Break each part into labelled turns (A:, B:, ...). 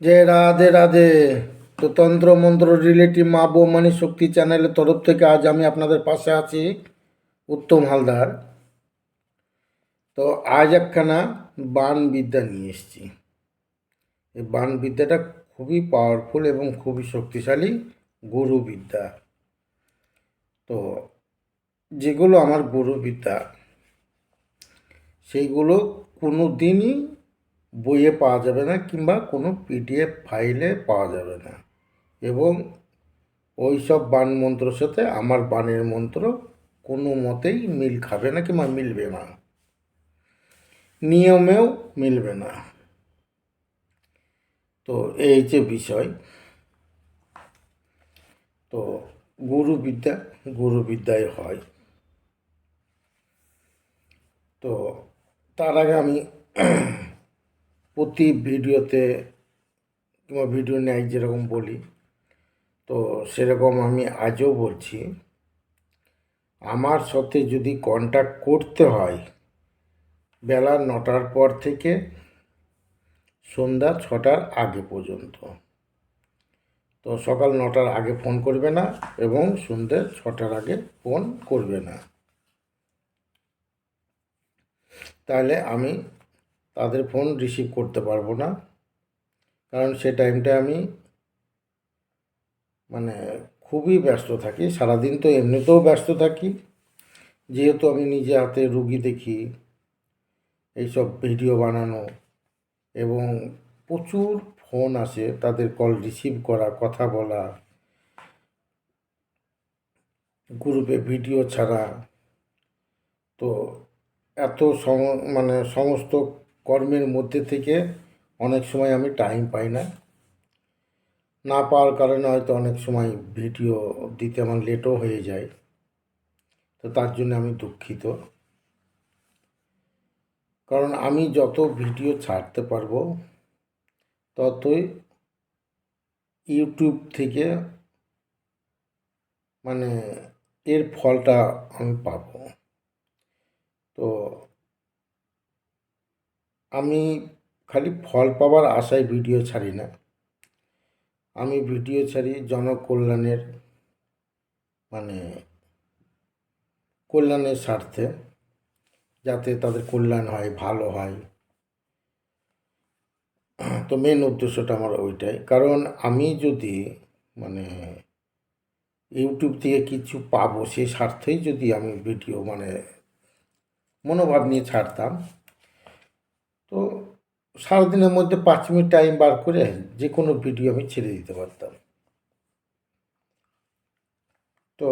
A: যে রাধে রাধে। তো তন্ত্র, মন্ত্র, রিলেটিভ, মা বৌমানি শক্তি চ্যানেলের তরফ থেকে আজ আমি আপনাদের পাশে আছি উত্তম হালদার। তো আজ একখানা বান বিদ্যা নিয়ে এসেছি। এই বান বিদ্যাটা খুবই পাওয়ারফুল এবং খুবই শক্তিশালী গুরু বিদ্যা তো যেগুলো আমার গুরু বিদ্যা সেইগুলো কোনো দিনই বইয়ে পাওয়া যাবে না কিংবা কোনো পিডিএফ ফাইলে পাওয়া যাবে না। এবং ওই সব বান মন্ত্রর সাথে আমার বানের মন্ত্র কোনো মতেই মিল খাবে না কিংবা মিলবে না। নিয়মেও মিলবে না। তো এই যে বিষয়, তো গুরুবিদ্যা, গুরুবিদ্যায় হয়। তো তার আগে আমি প্রতি ভিডিওতে কিংবা ভিডিও নেয় যেরকম বলি, তো সেরকম আমি আজও বলছি, আমার সাথে যদি কন্ট্যাক্ট করতে হয়, বেলা নটার পর থেকে সন্ধ্যা ছটার আগে পর্যন্ত। তো সকাল নটার আগে ফোন করবে না এবং সন্ধ্যে ছটার আগে ফোন করবে না। তাহলে আমি তাদের ফোন রিসিভ করতে পারব না। কারণ সে টাইমটা আমি মানে খুবই ব্যস্ত থাকি। সারাদিন তো এমনিতেও ব্যস্ত থাকি। যেহেতু আমি নিজে হাতে রুগী দেখি, এইসব ভিডিও বানানো এবং প্রচুর ফোন আসে তাদের কল রিসিভ করা, কথা বলা গ্রুপে ভিডিও ছাড়া। তো এত সম মানে সমস্ত কর্মের মধ্যে থেকে অনেক সময় আমি টাইম পাই না। না পাওয়ার কারণে হয়তো অনেক সময় ভিডিও দিতে আমার লেটও হয়ে যায়। তো তার জন্য আমি দুঃখিত। কারণ আমি যত ভিডিও ছাড়তে পারব, ততই ইউটিউব থেকে মানে এর ফলটা আমি পাবো। তো আমি খালি ফল পাওয়ার আশায় ভিডিও ছাড়ি না। আমি ভিডিও ছাড়ি জনকল্যাণের মানে কল্যাণের স্বার্থে, যাতে তাদের কল্যাণ হয়, ভালো হয়। তো মেন উদ্দেশ্যটা আমার ওইটাই। কারণ আমি যদি মানে ইউটিউব থেকে কিছু পাবো সেই স্বার্থেই যদি আমি ভিডিও মানে মনোভাব নিয়ে ছাড়তাম তো সারাদিনের মধ্যে পাঁচ মিনিট টাইম বার করে যে কোনো ভিডিও আমি ছেড়ে দিতে পারতাম। তো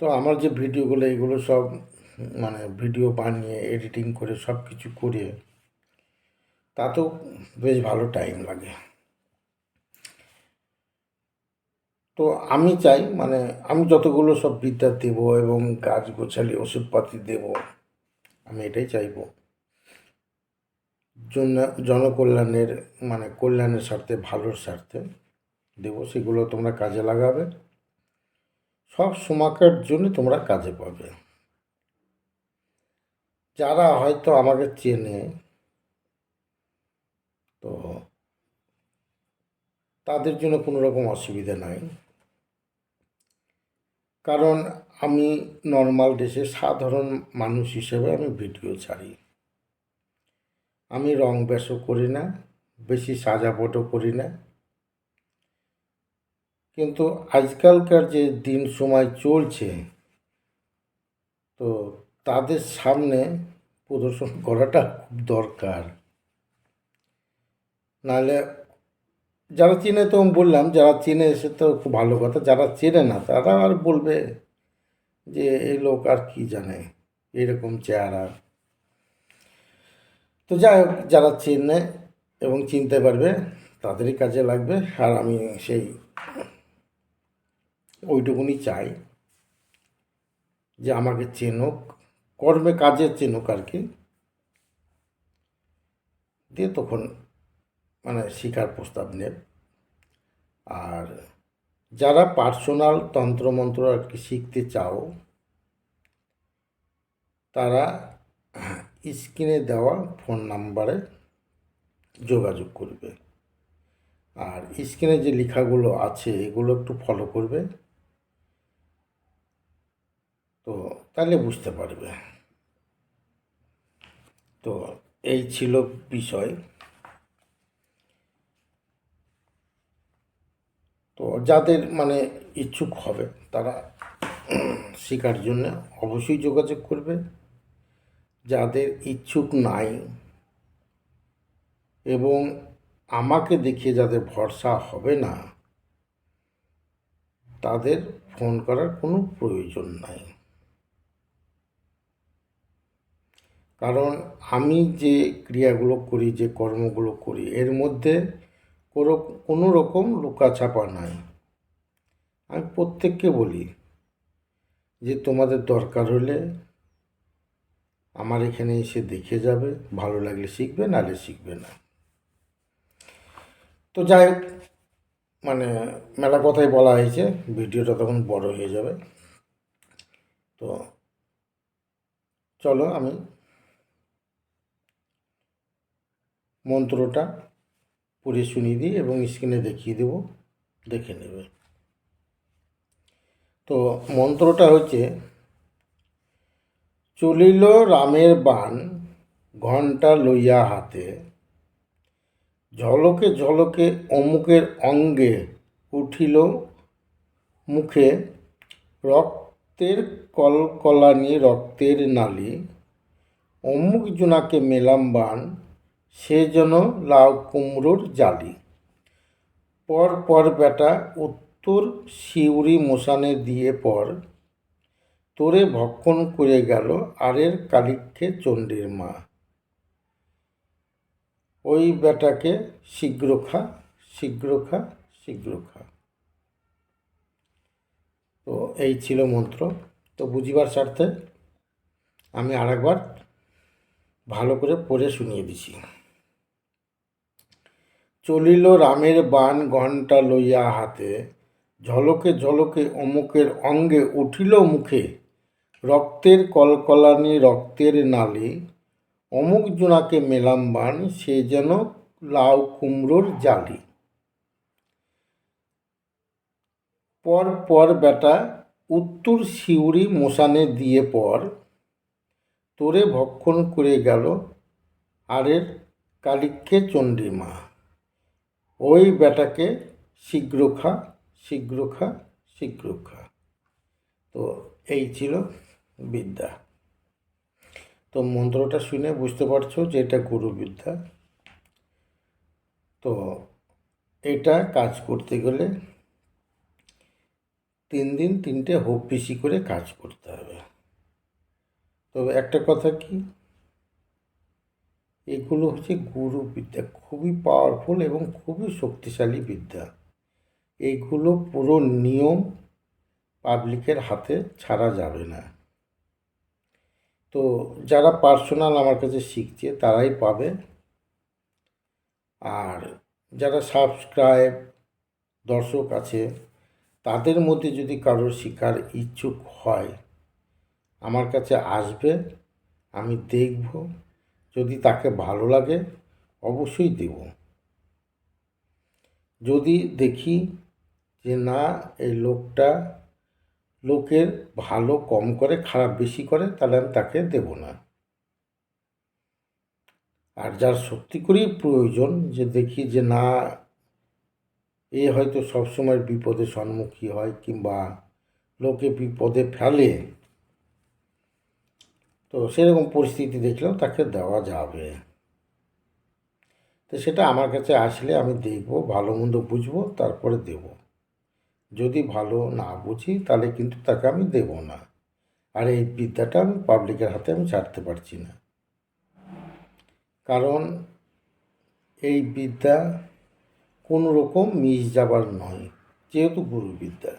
A: তো আমার যে ভিডিওগুলো এগুলো সব মানে ভিডিও বানিয়ে এডিটিং করে সব কিছু করে, তাতেও বেশ ভালো টাইম লাগে। তো আমি চাই মানে আমি যতগুলো সব বিদ্যা দেব এবং গাছ গোছালি, ওষুধপাতি দেব আমি এটাই চাইব। জনকল্যাণের মানে কল্যাণের স্বার্থে, ভালোর স্বার্থে দেব, সেগুলো তোমরা কাজে লাগাবে। সব সময়কার জন্য তোমরা কাজে পাবে। যারা হয়তো আমাকে চেনে, তো তাদের জন্য কোনো রকম অসুবিধা নাই। কারণ আমি নর্মাল দেশে সাধারণ মানুষ হিসেবে আমি ভিডিও ছাড়ি। আমি রং ব্যাসও করি না, বেশি সাজাপটও করি না। কিন্তু আজকালকার যে দিন সময় চলছে, তো তাদের সামনে প্রদর্শন করাটা খুব দরকার। নাহলে যারা চেনে তো বললাম, যারা চেনে সে তো খুব ভালো কথা, যারা চেনে না তারা আর বলবে যে এই লোক আর কি জানে এরকম চেহারা। তো যাই হোক, যারা চেনে এবং চিনতে পারবে, তাদেরই কাজে লাগবে, আর আমি সেই ওইটুকুনি চাই যে আমাকে চেনুক, কর্মে কাজে চেনুক আর কি। দিয়ে তখন মানে শিকার প্রস্তাব নেব আর যারা পার্সোনাল তন্ত্রমন্ত্র আর কি শিখতে চাও, তারা স্ক্রিনে দেওয়া ফোন নাম্বারে যোগাযোগ করবে। আর স্ক্রিনে যে লেখাগুলো আছে, এগুলো একটু ফলো করবে। তো তাহলে বুঝতে পারবে। তো এই ছিল বিষয়। তো যাদের মানে ইচ্ছুক হবে, তারা শেখার জন্য অবশ্যই যোগাযোগ করবে। যাদের ইচ্ছুক নাই এবং আমাকে দেখিয়ে যাদের ভরসা হবে না, তাদের ফোন করার কোনো প্রয়োজন নাই। কারণ আমি যে ক্রিয়াগুলো করি, যে কর্মগুলো করি, এর মধ্যে কোনো কোনো রকম লুকাছাপা নাই। আমি প্রত্যেককে বলি যে তোমাদের দরকার হলে আমার এখানে এসে দেখে যাবে, ভালো লাগলে শিখবে, নাহলে শিখবে না। তো যাই হোক মানে মেলা কথাই বলা হয়েছে, ভিডিওটা তখন বড় হয়ে যাবে। তো চলো আমি মন্ত্রটা পড়ে শুনিয়ে দিই এবং স্ক্রিনে দেখিয়ে দেব, দেখে নেবে। তো মন্ত্রটা হচ্ছে, চলিল রামের বান ঘণ্টা লইয়া হাতে, ঝলকে ঝলকে অমুকের অঙ্গে উঠিল, মুখে রক্তের কলকলানি, রক্তের নালি, অমুক জোনাকে মেলাম বান সে যেন লাউ কুমড়োর জালি। পর পর বেটা, উত্তর শিউরি মশানে দিয়ে পর, তোরে ভক্ষণ করে গেল আরের কালিক্ষে চণ্ডীর মা। ওই বেটাকে শীঘ্র খা শীঘ্র খা শীঘ্র খা। তো এই ছিল মন্ত্র। তো বুঝিবার স্বার্থে আমি আরেকবার ভালো করে পড়ে শুনিয়ে দিছি। চলিল রামের বান ঘণ্টা লইয়া হাতে। ঝলকে ঝলকে অমুকের অঙ্গে উঠিল মুখে। রক্তের কলকলানি, রক্তের নালি। অমুক জোনাকে মেলাম বান, সে যেন লাউ কুমড়োর জালি। পর পর বেটা, উত্তর শিউরি মশানে দিয়ে পর। তোরে ভক্ষণ করে গেল আরের কালিক্ষে চণ্ডীমা। ওই বেটাকে শীঘ্র খা শীঘ্র খা শীঘ্র খা। তো এই ছিল বিদ্যা। তো মন্ত্রটা শুনে বুঝতে পারছ যে এটা গুরুবিদ্যা তো এটা কাজ করতে গেলে তিন দিন তিনটে হোপ পিসি করে কাজ করতে হবে। তবে একটা কথা কি এগুলো হচ্ছে গুরু বিদ্যা খুবই পাওয়ারফুল এবং খুবই শক্তিশালী বিদ্যা। এইগুলো পুরো নিয়ম পাবলিকের হাতে ছাড়া যাবে না। তো যারা পার্সোনাল আমার কাছে শিখছে, তারাই পাবে। আর যারা সাবস্ক্রাইব দর্শক আছে, তাদের মধ্যে যদি কারোর শিকার ইচ্ছুক হয়, আমার কাছে আসবে, আমি দেখব। যদি তাকে ভালো লাগে, অবশ্যই দেব। যদি দেখি যে না, এই লোকটা লোকের ভালো কম করে, খারাপ বেশি করে, তাহলে আমি তাকে দেব না। আর যার সত্যি করেই প্রয়োজন যে দেখি যে না, এ হয়তো সবসময় বিপদের সম্মুখী হয় কিংবা লোকে বিপদে ফেলে তো সেরকম পরিস্থিতি দেখলেও তাকে দেওয়া যাবে। তো সেটা আমার কাছে আসলে আমি দেখব, ভালো মন্দ বুঝব, তারপরে দেব। যদি ভালো না বুঝি, তাহলে কিন্তু তাকে আমি দেব না। আর এই বিদ্যাটা আমি পাবলিকের হাতে আমি ছাড়তে পারছি না। কারণ এই বিদ্যা কোনো রকম মিস যাবার নয়, যেহেতু গুরুবিদ্যা।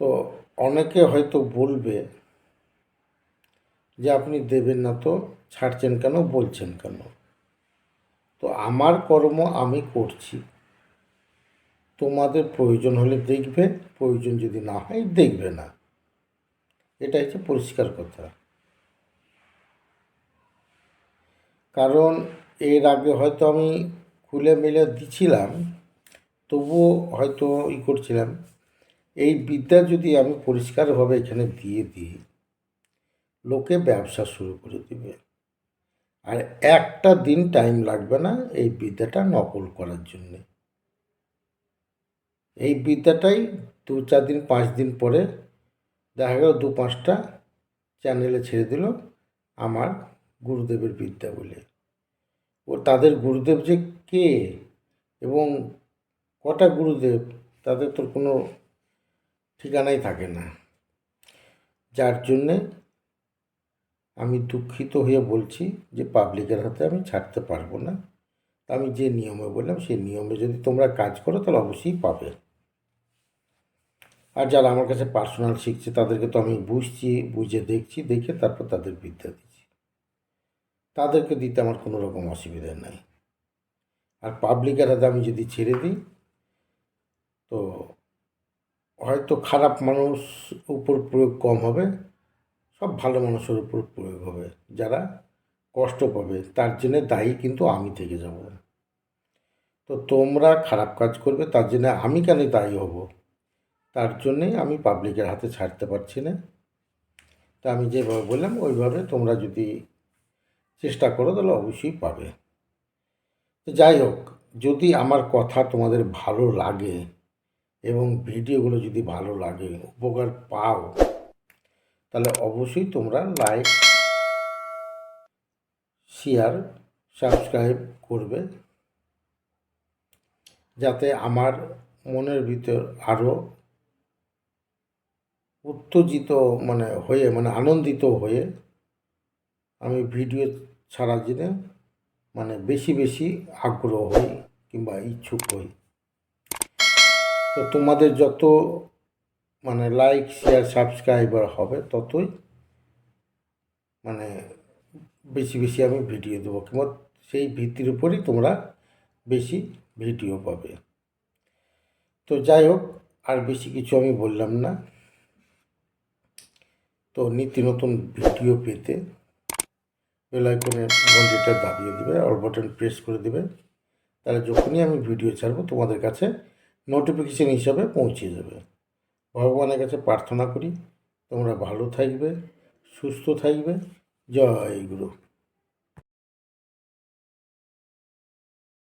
A: তো অনেকে হয়তো বলবে যে আপনি দেবেন না তো, ছাড়ছেন কেন, বলছেন কেন? তো আমার কর্ম আমি করছি। তোমাদের প্রয়োজন হলে দেখবে, প্রয়োজন যদি না হয় দেখবে না। এটা হচ্ছে পরিষ্কার কথা। কারণ এর আগে হয়তো আমি খুলে মিলে দিছিলাম, তবুও হয়তো ই করছিলাম। এই বিদ্যা যদি আমি পরিষ্কারভাবে এখানে দিয়ে দিই, লোকে ব্যবসা শুরু করে দিবে। আর একটা দিন টাইম লাগবে না এই বিদ্যাটা নকল করার জন্যে। এই বিদ্যাটাই দু চার দিন, পাঁচ দিন পরে দেখা গেল দু পাঁচটা চ্যানেলে ছেড়ে দিল আমার গুরুদেবের বিদ্যা বলে। ও তাদের গুরুদেব যে কে এবং কটা গুরুদেব, তাদের তোর কোনো ঠিকানাই থাকে না। যার জন্যে আমি দুঃখিত হয়ে বলছি যে পাবলিকের হাতে আমি ছাড়তে পারব না। আমি যে নিয়মে বললাম, সেই নিয়মে যদি তোমরা কাজ করো, তাহলে অবশ্যই পাবে। আর যারা আমার কাছে পার্সোনাল শিখছে, তাদেরকে তো আমি বুঝছি, বুঝে দেখছি, দেখে তারপর তাদের বিদ্যা দিচ্ছি। তাদেরকে দিতে আমার কোনো রকম অসুবিধা নাই। আর পাবলিকের হাতে আমি যদি ছেড়ে দিই, তো হয়তো খারাপ মানুষ উপর প্রয়োগ কম হবে, সব ভালো মানুষের উপর প্রয়োগ হবে। যারা কষ্ট পাবে, তার জন্য দায়ী কিন্তু আমি থেকে যাব। তো তোমরা খারাপ কাজ করবে, তার জন্য আমি কেন দায়ী হব? তার জন্যেই আমি পাবলিকের হাতে ছাড়তে পারছি না। তা আমি যেভাবে বললাম, ওইভাবে তোমরা যদি চেষ্টা করো, তাহলে অবশ্যই পাবে। যাই হোক, যদি আমার কথা তোমাদের ভালো লাগে এবং ভিডিওগুলো যদি ভালো লাগে, উপকার পাও, তাহলে অবশ্যই তোমরা লাইক শেয়ার সাবস্ক্রাইব করবে। যাতে আমার মনের ভিতর আরও উত্তেজিত মানে হয়ে মানে আনন্দিত হয়ে আমি ভিডিও ছাড়ার জন্য মানে বেশি বেশি আগ্রহ হই কিংবা ইচ্ছুক হই। তো তোমাদের যত মানে লাইক শেয়ার সাবস্ক্রাইবার হবে, ততই মানে বেশি বেশি আমি ভিডিও দেবো। কিংবা সেই ভিত্তির উপরই তোমরা বেশি ভিডিও পাবে। তো যাই হোক, আর বেশি কিছু আমি বললাম না। তো নিত্য নতুন ভিডিও পেতে বেলাইকনে ঘন্টিটা দাবিয়ে দেবে বাটন প্রেস করে দেবে। তাহলে যখনই আমি ভিডিও ছাড়বো, তোমাদের কাছে নোটিফিকেশান হিসাবে পৌঁছে দেবে ভগবানের কাছে প্রার্থনা করি, তোমরা ভালো থাকবে, সুস্থ থাকবে। জয় গুরু।